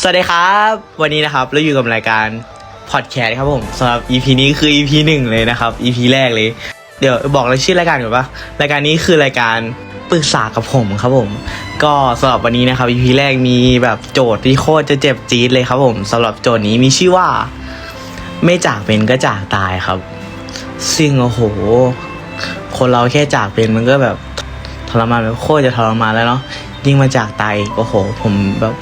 สวัสดีครับ วันนี้นะครับเราอยู่กับรายการพอดแคสต์ครับผมสำหรับ EP นี้คือ EP หนึ่งเลยนะครับ EP แรกเลย เดี๋ยวบอกเลยชื่อรายการก่อนปะรายการนี้คือรายการปรึกษากับผมครับผม ก็สำหรับวันนี้นะครับ EP แรกมีแบบโจทย์ที่โคตรจะเจ็บจี๊ดเลยครับผมสำหรับโจทย์นี้มีชื่อว่า ไม่จากเป็นก็จากตายครับ ซึ่งโอ้โห คนเราแค่จากเป็นมันก็แบบทรมานแบบโคตรจะทรมานแล้วเนาะยิ่งมาจากตายโอ้โห ผมแบบ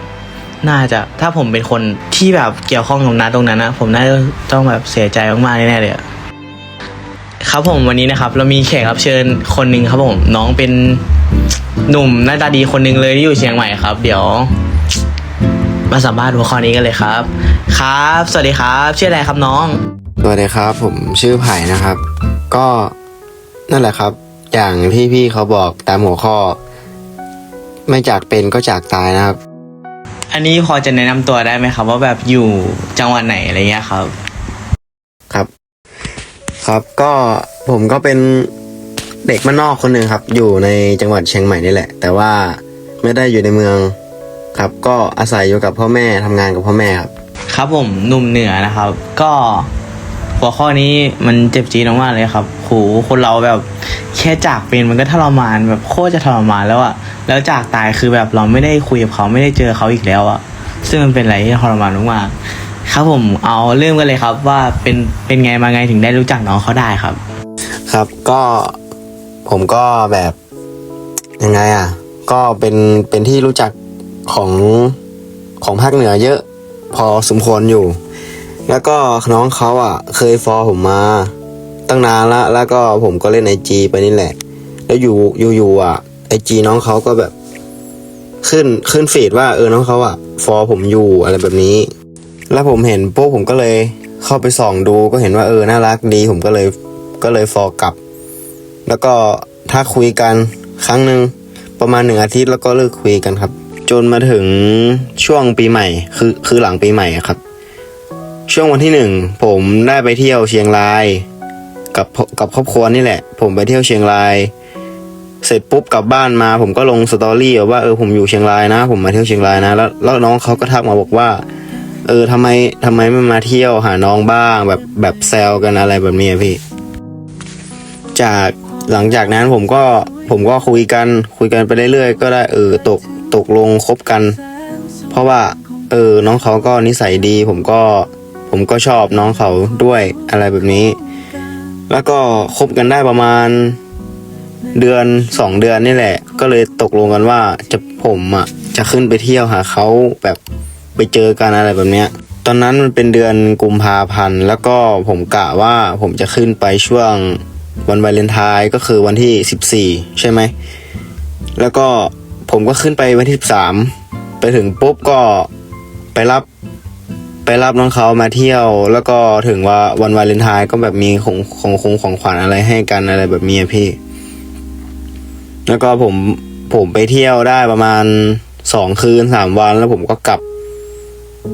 น่าจะถ้าผมเป็นคนที่แบบเกี่ยวข้องกับนัดตรงนั้นนะผมน่าจะต้องแบบเสียใจมากๆแน่ๆเลยครับผมวันนี้นะครับ เรามีแขกรับเชิญคนหนึ่งครับผมน้องเป็นหนุ่มหน้าตาดีคนหนึ่งเลยที่อยู่เชียงใหม่ครับ เดี๋ยว มาสัมภาษณ์หัวข้อนี้กันเลยครับ ครับ สวัสดีครับ ชื่ออะไรครับน้อง สวัสดีครับ ผมชื่อไผ่นะครับ ก็นั่นแหละครับ อย่างที่พี่เขาบอกตามหัวข้อ ไม่จากเป็นก็จากตายนะครับ อันนี้พอจะแนะนำตัวได้ไหมครับ ว่าแบบอยู่จังหวัดไหนอะไรเงี้ยครับ ครับ ครับก็ผมก็เป็นเด็กบ้านนอกคนหนึ่งครับ อยู่ในจังหวัดเชียงใหม่นี่แหละ แต่ว่าไม่ได้อยู่ในเมืองครับ ก็อาศัยอยู่กับพ่อแม่ทำงานกับพ่อแม่ครับ ครับผมหนุ่มเหนือนะครับ ก็ หัวข้อนี้มันเจ็บจี๊ดมากๆเลยครับโหคนเราแบบแค่จากเป็นมันก็ทรมานแบบโคตรจะทรมานแล้วอะแล้วจากตายคือแบบเราไม่ได้คุยกับเขาไม่ได้เจอเขาอีกแล้วอะซึ่งมันเป็นอะไรที่ทรมานมากๆครับผมเอาเริ่มกันเลยครับว่าเป็นเป็นไงมาไงถึงได้รู้จักน้องเขาได้ครับ ครับก็ผมก็แบบยังไงอะก็เป็นเป็นที่รู้จักของของภาคเหนือเยอะ พอสมควรอยู่ แล้วก็น้องเขาอะ เคยฟอลผมมา ตั้งนานละ แล้วก็ผมก็เล่นไอจีไปนี่แหละ แล้วอยู่อยู่อยู่อะไอจีน้องเขาก็แบบ ขึ้นขึ้นฟีดว่าเออน้องเขาอะ ฟอลผมอยู่อะไรแบบนี้ แล้วผมเห็นปุ๊บผมก็เลยเข้าไปส่องดูก็เห็นว่าเออน่ารักดี ผมก็เลยก็เลยฟอลกลับ แล้วก็ถ้าคุยกันครั้งหนึ่งประมาณหนึ่งอาทิตย์แล้วก็เลิกคุยกันครับ จนมาถึงช่วงปีใหม่ คือคือหลังปีใหม่ครับ ช่วงวันที่หนึ่งผมได้ไปเที่ยวเชียงราย กับกับครอบครัวนี่แหละ ผมไปเที่ยวเชียงราย เสร็จปุ๊บกลับบ้านมา ผมก็ลงสตอรี่ว่าเออผมอยู่เชียงรายนะ ผมมาเที่ยวเชียงรายนะ แล้วแล้วน้องเขาก็ทักมาบอกว่า เออทำไมทำไมไม่มาเที่ยวหาน้องบ้างแบบแบบแซวกันอะไรแบบนี้อะพี่ จากหลังจากนั้นผมก็ผมก็คุยกันคุยกันไปเรื่อยๆ ก็ได้เออตกตกลงคบกัน เพราะว่า เออน้องเขาก็นิสัยดี ผมก็ ผมก็ชอบน้องเขาด้วยอะไรแบบนี้ แล้วก็คบกันได้ประมาณเดือนสองเดือนนี่แหละ ก็เลยตกลงกันว่าจะผมอะจะขึ้นไปเที่ยวหาเขาแบบไปเจอกันอะไรแบบเนี้ย ตอนนั้นมันเป็นเดือนกุมภาพันธ์แล้วก็ผมกะว่าผมจะขึ้นไปช่วงวันวาเลนไทน์ก็คือวันที่สิบสี่ใช่ไหม แล้วก็ผมก็ขึ้นไปวันที่สิบสามไปถึงปุ๊บก็ไปรับ ไปรับน้องเขามาเที่ยว แล้วก็ถึงว่าวันวาเลนไทน์ก็แบบมีของของของของขวัญอะไรให้กันอะไรแบบนี้อะพี่ แล้วก็ผมผมไปเที่ยวได้ประมาณสองคืนสามวัน แล้วผมก็กลับ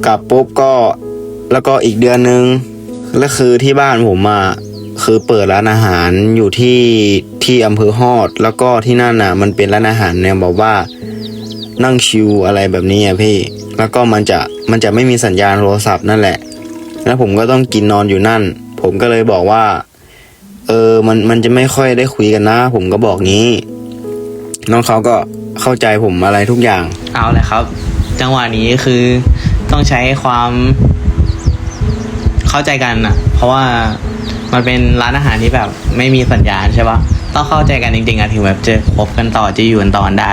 กลับปุ๊บก็แล้วก็อีกเดือนนึงแล้วคือที่บ้านผมอะคือเปิดร้านอาหารอยู่ที่ที่อำเภอฮอด แล้วก็ที่นั่นน่ะ มันเป็นร้านอาหารแนวแบบว่านั่งชิวอะไรแบบนี้อะพี่ แล้วก็มันจะมันจะไม่มีสัญญาณโทรศัพท์นั่นแหละ แล้วผมก็ต้องกินนอนอยู่นั่น ผมก็เลยบอกว่า เออมันมันจะไม่ค่อยได้คุยกันนะ ผมก็บอกงี้ น้องเขาก็เข้าใจผมอะไรทุกอย่าง เอาเลยครับ จังหวะนี้คือต้องใช้ความเข้าใจกันอะเพราะว่ามันเป็นร้านอาหารที่แบบ ไม่มีสัญญาณใช่ปะต้องเข้าใจกันจริงๆอะถึงแบบจะคบกันต่อจะอยู่กันต่อได้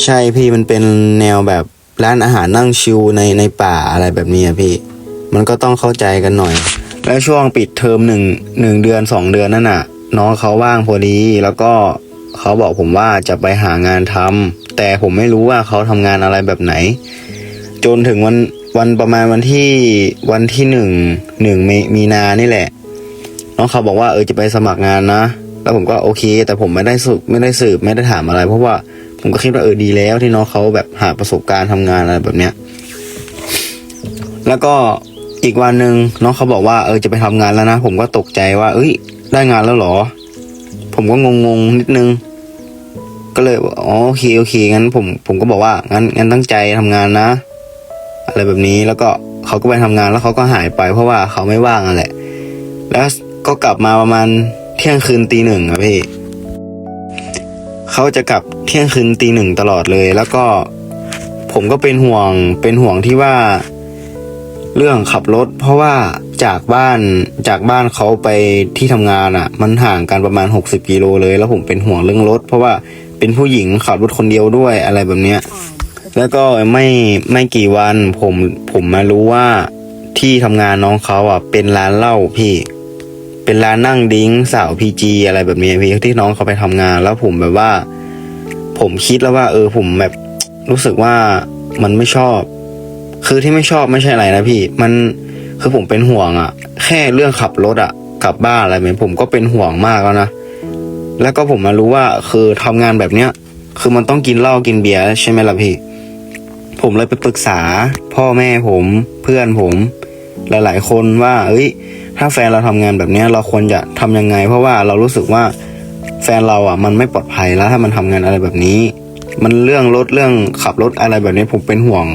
ใช่พี่มันเป็นแนวแบบร้านอาหารนั่งชิวในในป่าอะไรแบบนี้อะพี่ มันก็ต้องเข้าใจกันหน่อย แล้วช่วงปิดเทอมหนึ่งหนึ่งเดือนสองเดือนนั่นน่ะ น้องเขาว่างพอดีแล้วก็เขาบอกผมว่าจะไปหางานทำแต่ผมไม่รู้ว่าเขาทำงานอะไรแบบไหน จนถึงวันวันประมาณวันที่วันที่หนึ่งหนึ่งมมีนานี่แหละ น้องเขาบอกว่าเออจะไปสมัครงานนะ แล้วผมก็โอเค แต่ผมไม่ได้สืบไม่ได้สืบไม่ได้ถามอะไร เพราะว่า ผมก็คิดว่าเออดีแล้วที่น้องเขาแบบหาประสบการณ์ทำงานอะไรแบบเนี้ย แล้วก็อีกวันหนึ่งน้องเขาบอกว่าเออจะไปทำงานแล้วนะผมก็ตกใจว่า เอ้ย ได้งานแล้วหรอ ผมก็งงๆนิดนึง ก็เลยอ๋อโอเคโอเคงั้นผมผมก็บอกว่างั้นงั้นตั้งใจทำงานนะ อะไรแบบนี้แล้วก็เขาก็ไปทำงานแล้วเขาก็หายไป เพราะว่าเขาไม่ว่างอะแหละ แล้วก็กลับมาประมาณเที่ยงคืนตีหนึ่งอะพี่ เขาจะกลับเที่ยงคืนตีหนึ่งตลอดเลย แล้วก็ผมก็เป็นห่วงเป็นห่วงที่ว่า เรื่องขับรถ เพราะว่าจากบ้านจากบ้านเขาไปที่ทำงานอะ่ะ มันห่างกันประมาณ 60กิโลเลย แล้วผมเป็นห่วงเรื่องรถ เพราะว่าเป็นผู้หญิงขับรถคนเดียวด้วยอะไรแบบเนี้ยแล้วก็ไม่ไม่กี่วันผมผมมารู้ว่าที่ทำงานน้องเขาอะเป็นร้านเหล้าพี่ เป็นร้านนั่งดิ้งสาวพีจีอะไรแบบนี้พี่ที่น้องเขาไปทำงาน แล้วผมแบบว่า ผมคิดแล้วว่า เออผมแบบรู้สึกว่ามันไม่ชอบ คือที่ไม่ชอบไม่ใช่อะไรนะพี่ มันคือผมเป็นห่วงอะ่ะแค่เรื่องขับรถอะ่ะกลับบ้านอะไรแบบผมก็เป็นห่วงมากแล้วนะแล้วก็ผมมารู้ว่าคือทำงานแบบเนี้ยคือมันต้องกินเหล้ากินเบียร์ใช่ไหมล่ะพี่ ผมเลยไปปรึกษา พ่อแม่ผมเพื่อนผม หลาย ๆ คนว่า เอ้ย ถ้าแฟนเราทำงานแบบนี้เราควรจะทำยังไง เพราะว่าเรารู้สึกว่าแฟนเราอะมันไม่ปลอดภัยแล้วถ้ามันทำงานอะไรแบบนี้ มันเรื่องรถเรื่องขับรถอะไรแบบนี้ผมเป็นห่วง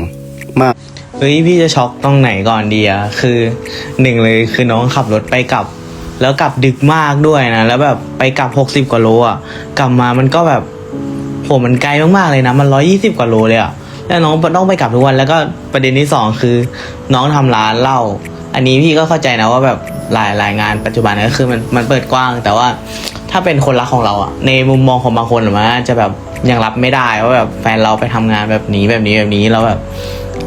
มากเฮ้ยพี่จะช็อกตรงไหนก่อนดีอะคือหนึ่งเลยคือน้องขับรถไปกลับ แล้วกลับดึกมากด้วยนะแล้วแบบไปกลับหกสิบกว่าโลอะกลับมามันก็แบบโหมันไกลมากๆเลยนะ มันร้อยี่สิบกว่าโลเลยอะ แล้วน้องต้องไปกลับทุกวันแล้วก็ประเด็นที่สองคือ น้องทำร้านเหล้าอันนี้พี่ก็เข้าใจนะว่าแบบหลายหลายงานปัจจุบันก็คือมันมันเปิดกว้าง แต่ว่าถ้าเป็นคนรักของเราอะในมุมมองของบางคนมันอาจจะแบบยังรับไม่ได้ว่าแบบแฟนเราไปทำงานแบบนี้แบบนี้แบบนี้แล้วแบบ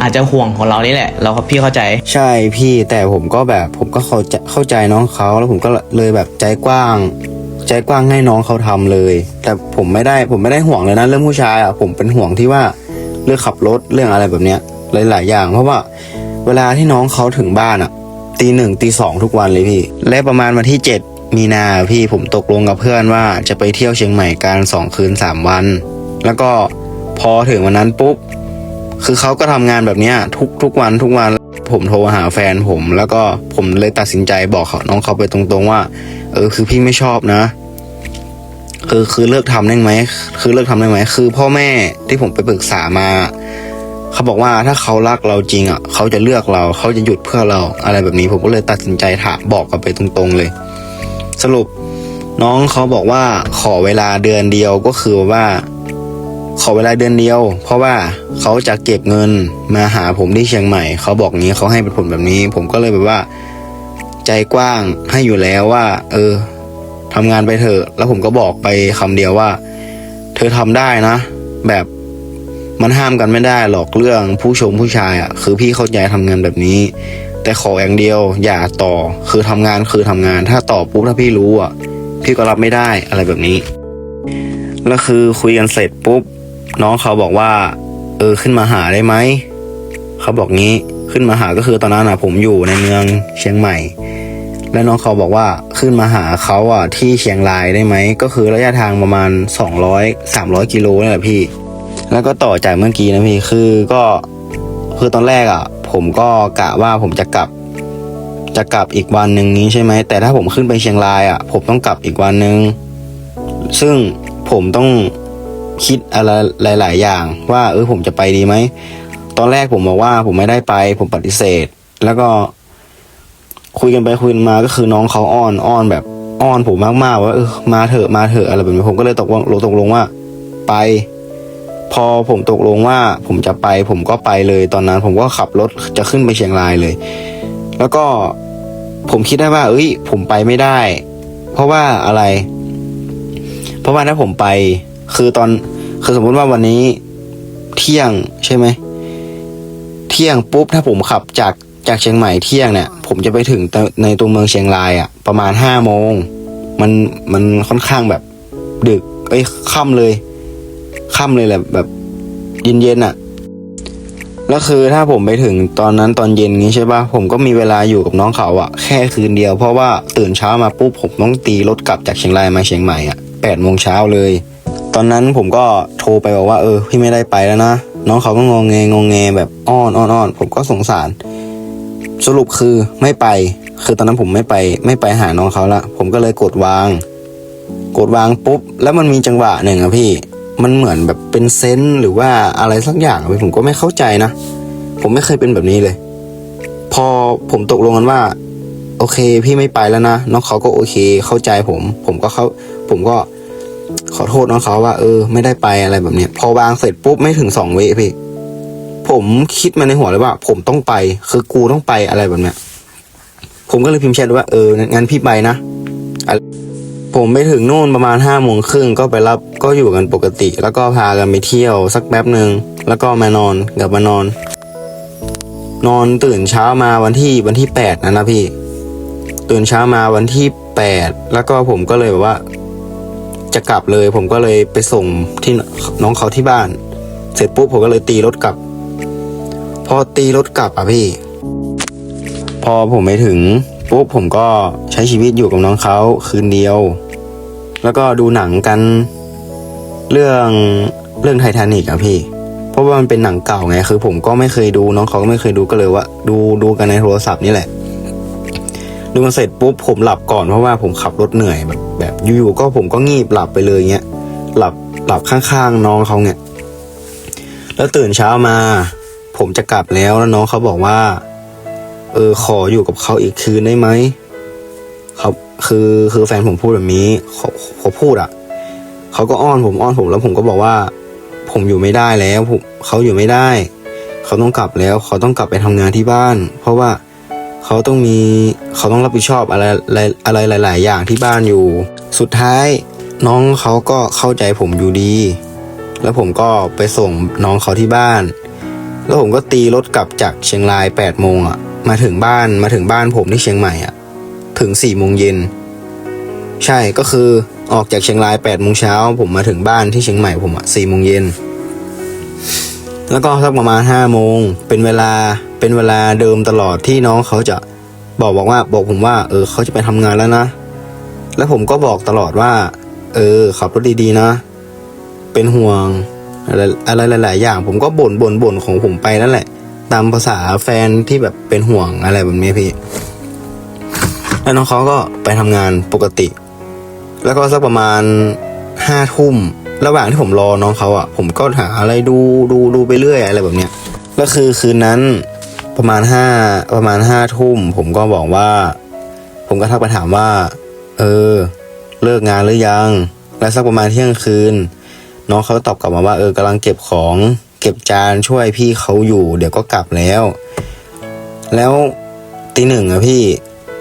อาจจะห่วงของเรานี่แหละ เราพี่เข้าใจ ใช่พี่แต่ผมก็แบบผมก็เข้าใจเข้าใจน้องเขาแล้วผมก็เลยแบบใจกว้าง ใจกว้างให้น้องเขาทำเลย แต่ผมไม่ได้ผมไม่ได้ห่วงเลยนะเรื่องผู้ชายอะผมเป็นห่วงที่ว่า เรื่องขับรถเรื่องอะไรแบบเนี้ย หลาย ๆ อย่าง เพราะว่าเวลาที่น้องเขาถึงบ้านอะตีหนึ่งตีสองทุกวันเลยพี่ และประมาณวันที่เจ็ดมีนาพี่ผมตกลงกับเพื่อนว่าจะไปเที่ยวเชียงใหม่กันสองคืนสามวัน แล้วก็พอถึงวันนั้นปุ๊บคือเขาก็ทำงานแบบเนี้ยทุกทุกวันทุกวันผมโทรหาแฟนผม แล้วก็ผมเลยตัดสินใจบอกเขาน้องเขาไปตรงๆว่า เออคือพี่ไม่ชอบนะ คือคือเลิกทำได้ไหมคือเลิกทำได้ไหมคือ พ่อแม่ที่ผมไปปรึกษามา เขาบอกว่าถ้าเขารักเราจริงอะเขาจะเลือกเราเขาจะหยุดเพื่อเราอะไรแบบนี้ ผมก็เลยตัดสินใจถามบอกกันไปตรงๆเลย สรุปน้องเขาบอกว่าขอเวลาเดือนเดียวก็คือว่า ขอเวลาเดือนเดียว เพราะว่าเขาจะเก็บเงินมาหาผมที่เชียงใหม่ เขาบอกงี้เขาให้เป็นผลแบบนี้ ผมก็เลยแบบว่า ใจกว้างให้อยู่แล้วว่า เออ ทำงานไปเถอะ แล้วผมก็บอกไปคำเดียวว่า เธอทำได้นะ แบบมันห้ามกันไม่ได้หรอกเรื่องผู้ชมผู้ชายอะ่ะ คือพี่เข้าใจทำงานแบบนี้ แต่ขออย่างเดียว อย่าต่อ คือทำงานคือทำงาน ถ้าต่อปุ๊บถ้าพี่รู้อะ พี่ก็รับไม่ได้อะไรแบบนี้ แล้วคือคุยกันเสร็จปุ๊บ น้องเขาบอกว่า เออขึ้นมาหาได้ไหมเขาบอกงี้ขึ้นมาหาก็คือตอนนั้นอะ ผมอยู่ในเมืองเชียงใหม่ แล้วน้องเขาบอกว่าขึ้นมาหาเขาอะที่เชียงรายได้ไหม ก็คือระยะทางประมาณสองร้อยสามร้อยกิโลนี่แหละพี่ แล้วก็ต่อจากเมื่อกี้นะพี่คือก็คือตอนแรกอะ ผมก็กะว่าผมจะกลับ จะกลับอีกวันหนึ่งนี้ใช่ไหมแต่ถ้าผมขึ้นไปเชียงรายอะ ผมต้องกลับอีกวันหนึ่งซึ่งผมต้องคิดอะไรหลาย ๆ อย่าง ว่าเออผมจะไปดีไหมตอนแรกผมบอกว่าผมไม่ได้ไป ผมปฏิเสธ แล้วก็ คุยกันไปคุยกันมาก็คือน้องเขาอ้อนอ้อนแบบอ้อนผมมากๆว่าเออมาเถอะมาเถอะอะไรแบบนี้ผมก็เลยตกลงตกลงว่า ไป พอผมตกลงว่าผมจะไป ผมก็ไปเลยตอนนั้น ผมก็ขับรถจะขึ้นไปเชียงรายเลย แล้วก็ผมคิดได้ว่า เอ้ย ผมไปไม่ได้ เพราะว่าอะไร เพราะว่าถ้าผมไป คือตอนคือสมมติว่าวันนี้เที่ยงใช่ไหมเที่ยงปุ๊บถ้าผมขับจาก จากเชียงใหม่เที่ยงเนี่ย ผมจะไปถึงในตัวเมืองเชียงรายอะ่ะ ประมาณห้าโมง มันมันค่อนข้างแบบ ดึกเอ้ยค่ำเลยค่ำเลยแหละแบบเย็นๆอะแล้วคือถ้าผมไปถึงตอนนั้นตอนเย็นงี้ใช่ปะผมก็มีเวลาอยู่กับน้องเขาอะแค่คืนเดียวเพราะว่าตื่นเช้ามาปุ๊บผมต้องตีรถกลับจากเชียงรายมาเชียงใหม่อะแปดโมงเช้าเลย ตอนนั้นผมก็โทรไปบอกว่าเออพี่ไม่ได้ไปแล้วนะน้องเขาก็งองแงงองแงแบบอ้อนอ้อนอ้อนผมก็สงสาร สรุปคือไม่ไป คือตอนนั้นผมไม่ไปไม่ไปหาน้องเขาละผมก็เลยกดวาง กดวางปุ๊บ แล้วมันมีจังหวะหนึ่งอะพี่ มันเหมือนแบบเป็นเซนหรือว่าอะไรสักอย่างผมก็ไม่เข้าใจนะ ผมไม่เคยเป็นแบบนี้เลย พอผมตกลงกันว่า โอเค พี่ไม่ไปแล้วนะน้องเขาก็โอเค เข้าใจผม ผมก็เขาผมก็ขอโทษน้องเขาว่า เออ ไม่ได้ไปอะไรแบบเนี้ย พอวางเสร็จปุ๊บไม่ถึงสองวิพี่ ผมคิดมาในหัวเลยว่า ผมต้องไป คือกูต้องไปอะไรแบบเนี้ยผมก็เลยพิมพ์แชทว่าเอองั้นพี่ไปนะอะไรผมไปถึงนู่นประมาณห้าโมงครึ่งก็ไปรับก็อยู่กันปกติ แล้วก็พากันไปเที่ยวสักแป๊บหนึ่งแล้วก็มานอนกลับมานอน นอนตื่นเช้ามาวันที่วันที่แปดนะนะพี่ ตื่นเช้ามาวันที่แปดแล้วก็ผมก็เลยแบบว่า จะกลับเลย ผมก็เลยไปส่งที่น้องเขาที่บ้าน เสร็จปุ๊บผมก็เลยตีรถกลับ พอตีรถกลับอะพี่ พอผมไปถึงปุ๊บผมก็ใช้ชีวิตอยู่กับน้องเขาคืนเดียว แล้วก็ดูหนังกันเรื่องเรื่องไททานิกอะพี่ เพราะว่ามันเป็นหนังเก่าไงคือ ผมก็ไม่เคยดูน้องเขาก็ไม่เคยดูก็เลยว่า ดูดูกันในโทรศัพท์นี่แหละ ดูมาเสร็จปุ๊บผมหลับก่อนเพราะว่าผมขับรถเหนื่อยแบบแบบอยู่ๆก็ผมก็งีบหลับไปเลยเงี้ยหลับหลับข้างๆน้องเขาเนี่ยแล้วตื่นเช้ามา ผมจะกลับแล้วแล้วน้องเขาบอกว่า เออขออยู่กับเขาอีกคืนได้ไหมเขาคือคือแฟนผมพูดแบบนี้เขาเขาพูดอะเขาก็อ้อนผมอ้อนผมแล้วผมก็บอกว่า ผมอยู่ไม่ได้แล้วผมเขาอยู่ไม่ได้ เขาต้องกลับแล้ว เขาต้องกลับไปทำงานที่บ้าน เพราะว่าเขาต้องมีเขาต้องรับผิดชอบอะไรอะไรอะไรหลาย ๆ อย่างที่บ้านอยู่ สุดท้ายน้องเขาก็เข้าใจผมอยู่ดี แล้วผมก็ไปส่งน้องเขาที่บ้าน แล้วผมก็ตีรถกลับจากเชียงรายแปดโมงอะ มาถึงบ้านมาถึงบ้านผมที่เชียงใหม่อะ ถึงสี่โมงเย็น ใช่ก็คือออกจากเชียงรายแปดโมงเช้าผมมาถึงบ้านที่เชียงใหม่ผมอะสี่โมงเย็นแล้วก็สักประมาณห้าโมงเป็นเวลาเป็นเวลาเดิมตลอดที่น้องเขาจะบอกบอกว่าบอกผมว่า เออเขาจะไปทำงานแล้วนะ แล้วผมก็บอกตลอดว่า เออขับรถดีๆนะ เป็นห่วง อะไรหลาย ๆ อย่าง ผมก็บ่นบ่นบ่นของผมไปนั่นแหละ ตามภาษาแฟนที่แบบเป็นห่วงอะไรแบบนี้พี่แล้วน้องเขาก็ไปทำงานปกติ แล้วก็สักประมาณห้าทุ่มระหว่างที่ผมรอน้องเขาอะ ผมก็หาอะไรดูดูดูไปเรื่อยอะไรแบบเนี้ยแล้วคือคืนนั้นประมาณห้าประมาณห้าทุ่มผมก็บอกว่า ผมก็ทักไปถามว่า เออ เลิกงานหรือยัง แล้วสักประมาณเที่ยงคืน น้องเขาตอบกลับมาว่าเออกำลังเก็บของเก็บจานช่วยพี่เขาอยู่ เดี๋ยวก็กลับแล้ว แล้วตีหนึ่งอะพี่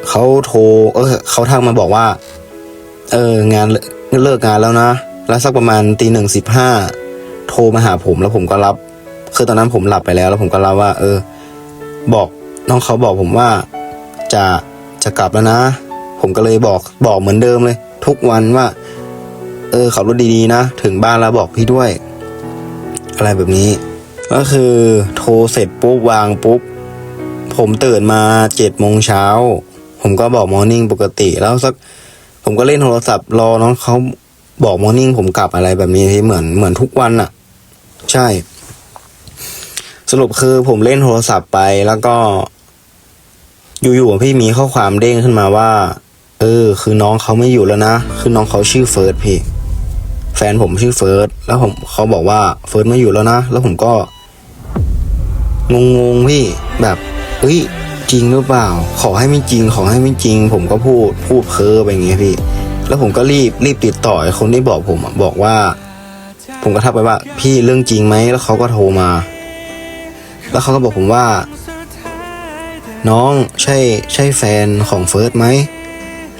เขาโทรเออเขาทักมาบอกว่า เอองานเลเลิกงานแล้วนะ แล้วสักประมาณตีหนึ่งสิบห้าโทรมาหาผมแล้วผมก็รับ คือตอนนั้นผมหลับไปแล้ว แล้วผมก็รับว่า เออ บอกน้องเขาบอกผมว่าจะจะกลับแล้วนะ ผมก็เลยบอกบอกเหมือนเดิมเลย ทุกวันว่า เออขับรถดีๆนะ ถึงบ้านแล้วบอกพี่ด้วย อะไรแบบนี้ ก็คือโทรเสร็จปุ๊บวางปุ๊บ ผมตื่นมาเจ็ดโมงเช้า ผมก็บอกมอร์นิ่งปกติแล้วสัก ผมก็เล่นโทรศัพท์รอน้องเขาบอกมอร์นิ่งผมกลับอะไรแบบนี้เหมือนเหมือนทุกวันอะใช่ สรุปคือผมเล่นโทรศัพท์ไปแล้วก็ อยู่ๆพี่มีข้อความเด้งขึ้นมาว่า เออ คือน้องเขาไม่อยู่แล้วนะ คือน้องเขาชื่อเฟิร์สพี่ แฟนผมชื่อเฟิร์สแล้วผมเขาบอกว่าเฟิร์สไม่อยู่แล้วนะ แล้วผมก็งงๆพี่แบบเฮ้ยจริงหรือเปล่า ขอให้ไม่จริง ขอให้ไม่จริง ผมก็พูดพูดเพ้อไปอย่างเงี้ยพี่ แล้วผมก็รีบรีบติดต่อคนที่บอกผมบอกว่า ผมก็ทักไปว่า พี่เรื่องจริงไหมแล้วเขาก็โทรมา แล้วเขาก็บอกผมว่า น้องใช่ใช่แฟนของเฟิร์สไหม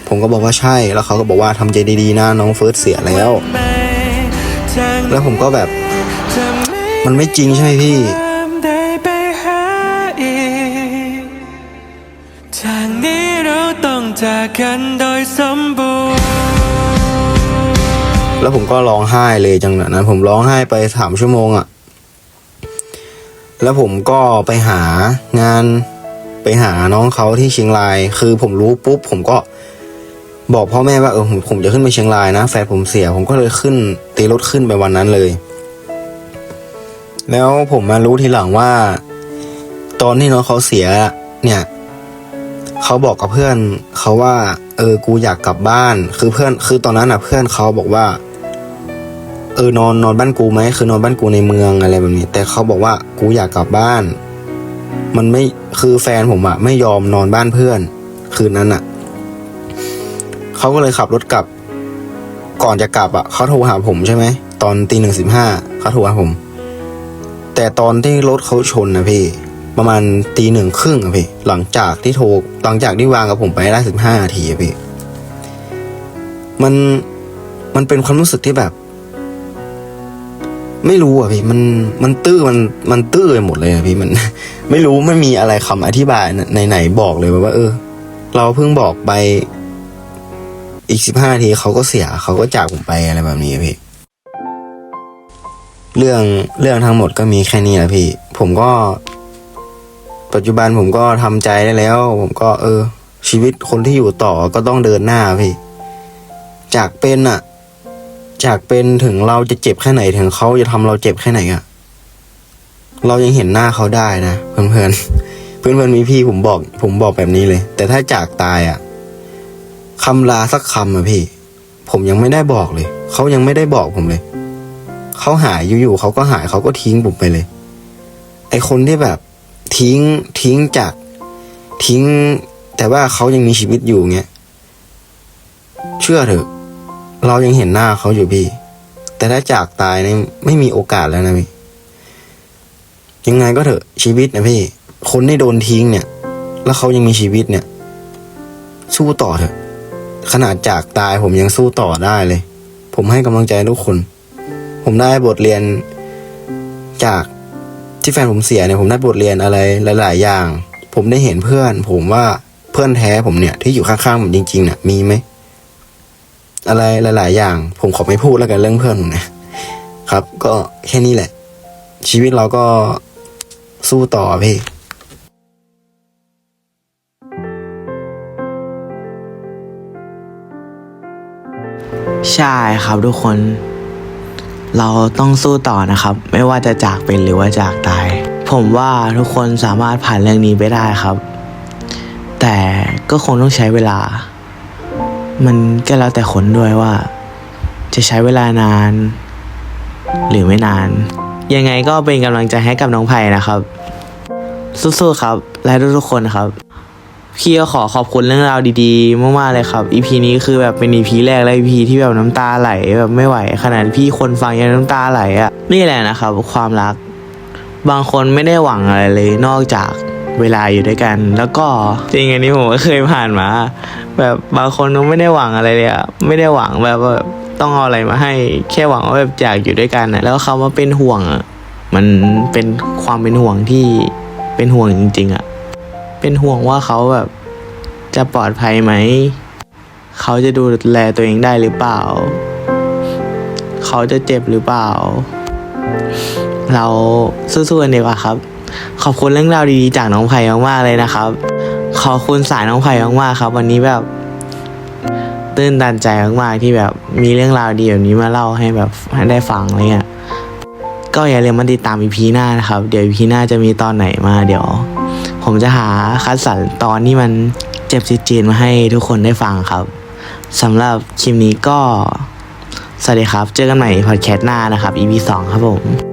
ผมก็บอกว่าใช่ แล้วเขาก็บอกว่าทำใจดีๆนะน้องเฟิร์สเสียแล้ว แล้วผมก็แบบ มันไม่จริงใช่ไหมพี่ได้ไปหากนี้เราต้องจากกันโดยสมบูรณ์แล้วผมก็ร้องไห้เลยจังหวะนั้นผมร้องไห้ไปสามชั่วโมงอะ่ะ แล้วผมก็ไปหางานไปหาน้องเขาที่เชียงราย คือผมรู้ปุ๊บผมก็ บอกพ่อแม่ว่าเออผมผมจะขึ้นไปเชียงรายนะแฟนผมเสียผมก็เลยขึ้นตีรถขึ้นไปวันนั้นเลย แล้วผมมารู้ทีหลังว่า ตอนที่น้องเขาเสียเนี่ยเขาบอกกับเพื่อนเขาว่า เออกูอยากกลับบ้าน คือเพื่อนคือตอนนั้นอะเพื่อนเขาบอกว่า เออนอนนอนบ้านกูไหมคือนอนบ้านกูในเมืองอะไรแบบนี้ แต่เขาบอกว่ากูอยากกลับบ้าน มันไม่คือแฟนผมอะไม่ยอมนอนบ้านเพื่อน คืนนั้นอะ เขาก็เลยขับรถกลับ ก่อนจะกลับอะเขาโทรหาผมใช่ไหมตอนตีหนึ่งสิบห้าเขาโทรหาผม แต่ตอนที่รถเขาชนนะพี่ ประมาณตีหนึ่งครึ่งอะพี่ หลังจากที่โทรหลังจากที่วางกับผมไปได้สิบห้านาทีอะพี่ มันมันเป็นความรู้สึกที่แบบ ไม่รู้อะพี่ มันมันตื้อมันมันตื้อไปหมดเลยอะพี่มันไม่รู้ไม่มีอะไรคำอธิบายในไหนๆบอกเลยว่า เออ เราเพิ่งบอกไป อีกสิบห้าทีเขาก็เสียเขาก็จากผมไปอะไรแบบนี้พี่ เรื่องเรื่องทั้งหมดก็มีแค่นี้แหละพี่ ผมก็ ปัจจุบันผมก็ทำใจได้แล้ว ผมก็ เออ ชีวิตคนที่อยู่ต่อก็ต้องเดินหน้าพี่ จากเป็นอะจากเป็นถึงเราจะเจ็บแค่ไหนถึงเขาจะทำเราเจ็บแค่ไหนอะเรายังเห็นหน้าเขาได้นะเพื่อนเพื่อนเพื่อนเพื่อนมีพี่ผมบอก ผมบอกแบบนี้เลย แต่ถ้าจากตายอะ คำลาสักคำอะพี่ ผมยังไม่ได้บอกเลย เขายังไม่ได้บอกผมเลย เขาหายอยู่ๆเขาก็หายเขาก็ทิ้งผมไปเลย ไอคนที่แบบทิ้งทิ้งจากทิ้ง แต่ว่าเขายังมีชีวิตอยู่เงี้ยเชื่อเถอะ เรายังเห็นหน้าเขาอยู่พี่ แต่ถ้าจากตายเนี่ไม่มีโอกาสแล้วนะพี่ยังไงก็เถอะชีวิตนะพี่ คนที่โดนทิ้งเนี่ย แล้วเขายังมีชีวิตเนี่ย สู้ต่อเถอะ ขนาดจากตายผมยังสู้ต่อได้เลย ผมให้กำลังใจทุกคน ผมได้บทเรียนจากที่แฟนผมเสียเนี่ยผมได้บทเรียนอะไรหลาย ๆ อย่าง ผมได้เห็นเพื่อน ผมว่าเพื่อนแท้ผมเนี่ย ที่อยู่ข้างๆผมจริง ๆ เนี่ยมีไหมอะไรหลาย ๆ อย่าง ผมขอไม่พูดแล้วกันเรื่องเพื่อนผมนะครับ ก็แค่นี้แหละ ชีวิตเราก็สู้ต่อพี่ ใช่ครับทุกคน เราต้องสู้ต่อนะครับ ไม่ว่าจะจากเป็นหรือว่าจากตาย ผมว่าทุกคนสามารถผ่านเรื่องนี้ไปได้ครับ แต่ก็คงต้องใช้เวลา มันก็แล้วแต่คนด้วยว่า จะใช้เวลานาน หรือไม่นาน ยังไงก็เป็นกำลังใจให้กับน้องไผ่นะครับ สู้ๆครับ และทุกๆคนครับ พี่ก็ขอขอบคุณเรื่องราวดีๆ มากๆเลยครับ EP นี้คือแบบเป็น EP แรกและ EP ที่แบบน้ำตาไหลแบบไม่ไหว ขนาดพี่คนฟังยังน้ำตาไหลอะ่ะนี่แหละนะครับ ความรัก บางคนไม่ได้หวังอะไรเลย นอกจากเวลาอยู่ด้วยกัน แล้วก็จริงอันนี้ผมก็เคยผ่านมา แบบบางคนก็ไม่ได้หวังอะไรเลยอะไม่ได้หวังแบบว่าต้องเอาอะไรมาให้ แค่หวังว่าแบบอยากอยู่ด้วยกันอะแล้วคำว่าเป็นห่วงอะมันเป็นความเป็นห่วงที่เป็นห่วงจริง ๆอะ เป็นห่วงว่าเขาแบบจะปลอดภัยไหม เขาจะดูแลตัวเองได้หรือเปล่า เขาจะเจ็บหรือเปล่า เราสู้ๆกันดีกว่าครับ ขอบคุณเรื่องราวดีๆจากน้องไผ่มากๆเลยนะครับ ขอบคุณสายน้องไผ่มากๆครับ วันนี้แบบตื้นตันใจมากๆที่แบบมีเรื่องราวดีแบบนี้มาเล่าให้แบบให้ได้ฟังอะไรเงี้ยก็อย่าลืมมาติดตาม EP หน้านะครับ เดี๋ยว EP หน้าจะมีตอนไหนมาเดี๋ยว ผมจะหาคัดสรรตอนที่มันเจ็บจีนมาให้ทุกคนได้ฟังครับสำหรับคลิปนี้ก็ สวัสดีครับ เจอกันใหม่พอดแคสต์หน้านะครับ EP 2 ครับผม